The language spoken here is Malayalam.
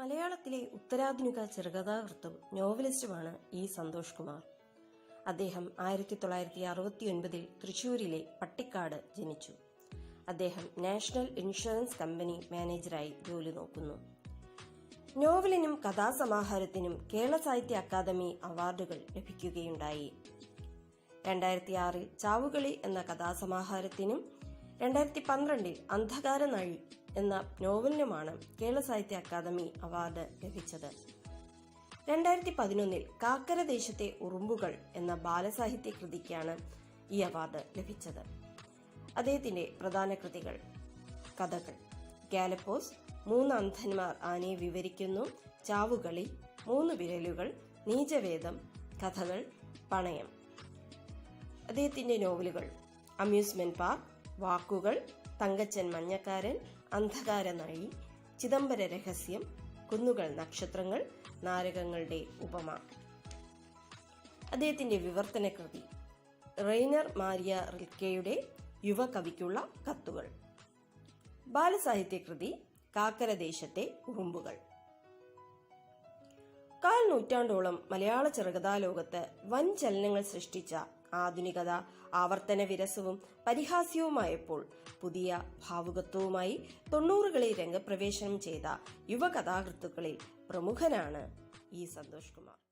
മലയാളത്തിലെ ഉത്തരാധുനിക ചെറുകഥാകൃത്തും നോവലിസ്റ്റുമാണ് ഇ സന്തോഷ് കുമാർ. അദ്ദേഹം ആയിരത്തി തൊള്ളായിരത്തി അറുപത്തിയൊൻപതിൽ തൃശൂരിലെ പട്ടിക്കാട് ജനിച്ചു. അദ്ദേഹം നാഷണൽ ഇൻഷുറൻസ് കമ്പനി മാനേജറായി ജോലി നോക്കുന്നു. നോവലിനും കഥാസമാഹാരത്തിനും കേരള സാഹിത്യ അക്കാദമി അവാർഡുകൾ ലഭിക്കുകയുണ്ടായി. രണ്ടായിരത്തി ആറിൽ ചാവുകളി എന്ന കഥാസമാഹാരത്തിനും രണ്ടായിരത്തി പന്ത്രണ്ടിൽ അന്ധകാര നഴി എന്ന നോവലിനുമാണ് കേരള സാഹിത്യ അക്കാദമി അവാർഡ് ലഭിച്ചത്. രണ്ടായിരത്തി പതിനൊന്നിൽ കാക്കര ദേശത്തെ ഉറുമ്പുകൾ എന്ന ബാലസാഹിത്യ കൃതിക്കാണ് ഈ അവാർഡ് ലഭിച്ചത്. അദ്ദേഹത്തിന്റെ പ്രധാന കൃതികൾ കഥകൾ. ഗാലപ്പോസ് മൂന്ന് അന്ധന്മാർ ആനയെ വിവരിക്കുന്നു ചാവുകളി മൂന്ന് വിരലുകൾ നീചവേദം കഥകൾ പണയം. അദ്ദേഹത്തിന്റെ നോവലുകൾ അമ്യൂസ്മെന്റ് പാർക്ക് വാക്കുകൾ തങ്കച്ചൻ മഞ്ഞക്കാരൻ അന്ധകാര നഴി ചിദംബര രഹസ്യം കുന്നുകൾ നക്ഷത്രങ്ങൾ നാരകങ്ങളുടെ ഉപമ. അദ്ദേഹത്തിന്റെ വിവർത്തന കൃതി റെയ്നർ മാരിയ റിൽക്കയുടെ യുവകവിക്കുള്ള കത്തുകൾ. ബാലസാഹിത്യ കൃതി കാക്കരദേശത്തെ ഉറുമ്പുകൾ. കാൽ നൂറ്റാണ്ടോളം മലയാള ചെറുകഥാ ലോകത്ത് വൻ ചലനങ്ങൾ സൃഷ്ടിച്ച ആധുനികത ആവർത്തന വിരസവും പരിഹാസ്യവുമായപ്പോൾ പുതിയ ഭാവുകത്വവുമായി തൊണ്ണൂറുകളിൽ രംഗപ്രവേശനം ചെയ്ത യുവകഥാകൃത്തുക്കളിൽ പ്രമുഖനാണ് ഈ സന്തോഷ് കുമാർ.